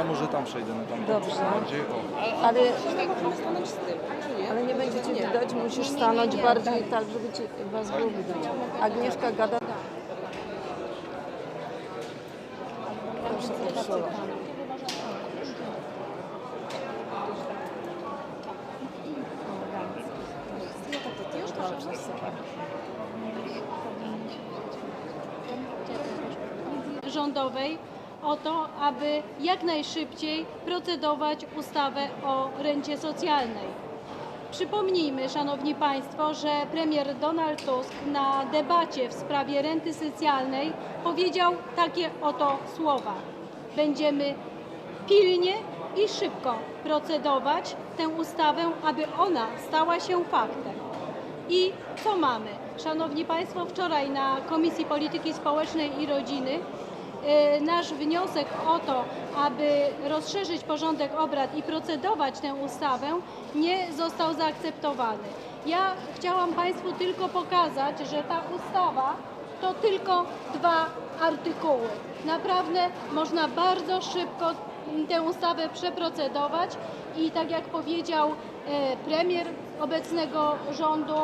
Ja może tam przejdę, no tam Dobrze. bardziej. O. Ale, Możemy stanąć z tyłu, czy nie? ale nie będzie ci widać, musisz stanąć bardziej tak, żeby ci was było widać. Agnieszka gada. Proszę, Urszula. rządowej o to, aby jak najszybciej procedować ustawę o rencie socjalnej. Przypomnijmy, Szanowni Państwo, że premier Donald Tusk na debacie w sprawie renty socjalnej powiedział takie oto słowa. Będziemy pilnie i szybko procedować tę ustawę, aby ona stała się faktem. I co mamy? Szanowni Państwo, wczoraj na Komisji Polityki Społecznej i Rodziny nasz wniosek o to, aby rozszerzyć porządek obrad i procedować tę ustawę, nie został zaakceptowany. Ja chciałam Państwu tylko pokazać, że ta ustawa to tylko dwa artykuły. Naprawdę można bardzo szybko tę ustawę przeprocedować i tak jak powiedział e, premier obecnego rządu,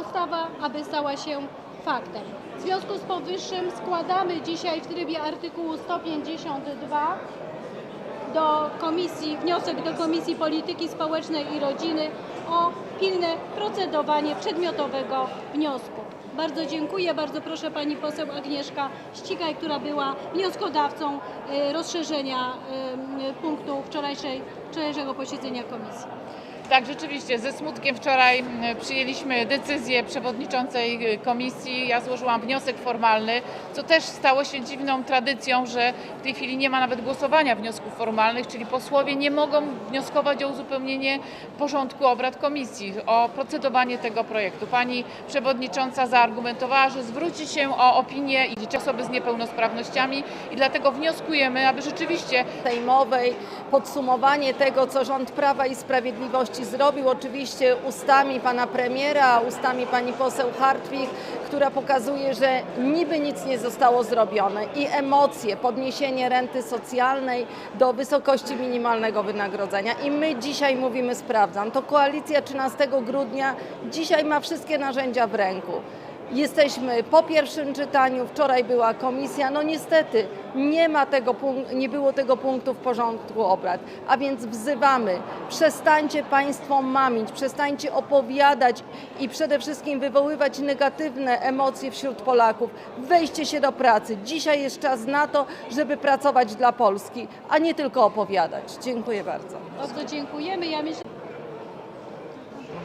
ustawa, aby stała się faktem. W związku z powyższym składamy dzisiaj w trybie artykułu 152 do komisji, wniosek do Komisji Polityki Społecznej i Rodziny o pilne procedowanie przedmiotowego wniosku. Bardzo dziękuję, bardzo proszę pani poseł Agnieszka Ścigaj, która była wnioskodawcą e, rozszerzenia e, punktu wczorajszej, wczorajszego posiedzenia komisji. Tak, rzeczywiście, ze smutkiem wczoraj przyjęliśmy decyzję przewodniczącej y, komisji. Ja złożyłam wniosek formalny, co też stało się dziwną tradycją, że w tej chwili nie ma nawet głosowania wniosków formalnych, czyli posłowie nie mogą wnioskować o uzupełnienie porządku obrad komisji, o procedowanie tego projektu. Pani przewodnicząca zaargumentowała, że zwróci się o opinię i osoby z niepełnosprawnościami i dlatego wnioskujemy, aby rzeczywiście sejmowej, podsumowanie tego, co rząd Prawa i Sprawiedliwości zrobił, oczywiście ustami pana premiera, ustami pani poseł Hartwig, która pokazuje, że niby nic nie zostało zrobione i emocje, podniesienie renty socjalnej do wysokości minimalnego wynagrodzenia. I my dzisiaj mówimy sprawdzam. To koalicja 13 grudnia dzisiaj ma wszystkie narzędzia w ręku. Jesteśmy po pierwszym czytaniu, wczoraj była komisja, no niestety nie ma tego, nie było tego punktu w porządku obrad, a więc wzywamy, przestańcie Państwo mamić, przestańcie opowiadać i przede wszystkim wywoływać negatywne emocje wśród Polaków. Weźcie się do pracy. Dzisiaj jest czas na to, żeby pracować dla Polski, a nie tylko opowiadać. Dziękuję bardzo. Bardzo dziękujemy. Ja myślę,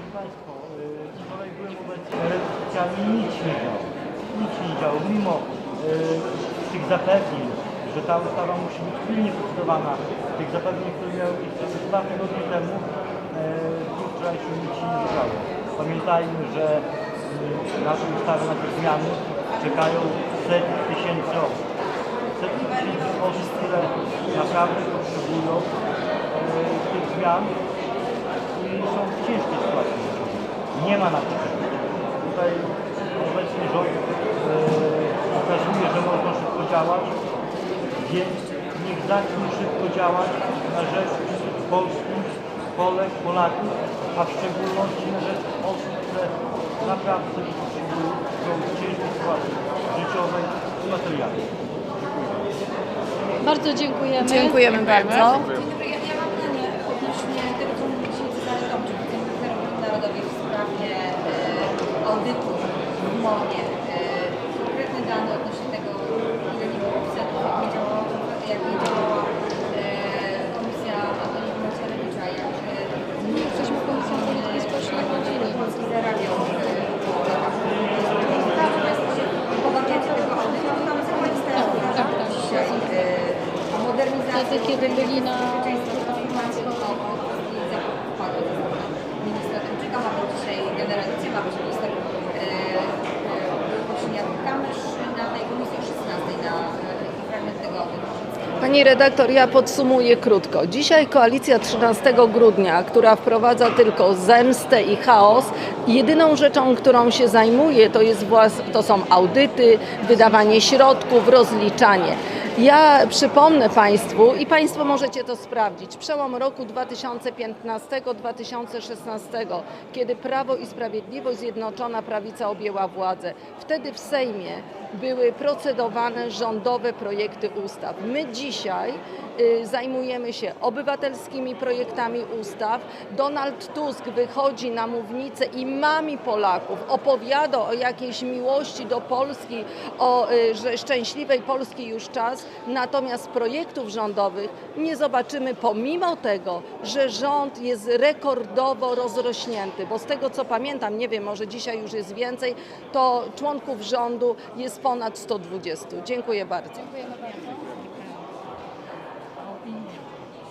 Wczoraj byłem obecny, ale specjalnie nic nie działo. Nic nie działo, mimo y, tych zapewnień, że ta ustawa musi być pilnie procedowana, tych zapewnień, które miały być dwa tygodnie temu, y, w dniu wczorajszym nic się nie działo. Pamiętajmy, że y, na tę ustawę, na te zmiany czekają setki tysięcy osób. Setki tysięcy osób, które naprawdę potrzebują y, tych zmian są w ciężkiej sytuacji. Nie ma na to. Tutaj obecny rząd e, pokazuje, że można szybko działać, więc niech zacznie szybko działać na rzecz Polski, Polek, Polaków, a w szczególności na rzecz osób, które naprawdę potrzebują, są w ciężkiej sytuacji życiowej i materialnej. bardzo dziękujemy. Dziękujemy bardzo. Ja, ja mam pytanie odnośnie tego, co mówił dzisiaj Cezary Tomczyk, Centrum Narodowej w sprawie e, audytu w MON-ie. E, konkretne dane odnośnie tego, ile nie było oficjalów, jak nie działała, jak nie działała e, komisja Antoni Macierewicza, jak e, nie jesteśmy komisją polityki społecznej i rodziny. Polski zarabiał e, Cały Państwo się obawiacie tego audytu, ale tam są Państwo tak, tak. dzisiaj e, o modernizacji, Wtedy, kiedy byli na- bezpieczeństwa informacji o i zakupów ze strony ministra Tomczyka. Ma być dzisiaj generalnie, ma być minister e, e, Kosiniak-Kamysz na tej komisji o 16 na e, fragment tego audytu. Pani redaktor, ja podsumuję krótko. Dzisiaj koalicja 13 grudnia, która wprowadza tylko zemstę i chaos, jedyną rzeczą, którą się zajmuje, to, jest to są audyty, wydawanie środków, rozliczanie. Ja przypomnę Państwu i Państwo możecie to sprawdzić. Przełom roku 2015-2016, kiedy Prawo i Sprawiedliwość, Zjednoczona Prawica objęła władzę. Wtedy w Sejmie były procedowane rządowe projekty ustaw. My dzisiaj y, zajmujemy się obywatelskimi projektami ustaw. Donald Tusk wychodzi na mównicę i mami Polaków, opowiada o jakiejś miłości do Polski, o y, że szczęśliwej Polski już czas, natomiast projektów rządowych nie zobaczymy pomimo tego, że rząd jest rekordowo rozrośnięty, bo z tego co pamiętam, nie wiem, może dzisiaj już jest więcej, to członków rządu jest ponad 120. Dziękuję bardzo. Dziękujemy bardzo.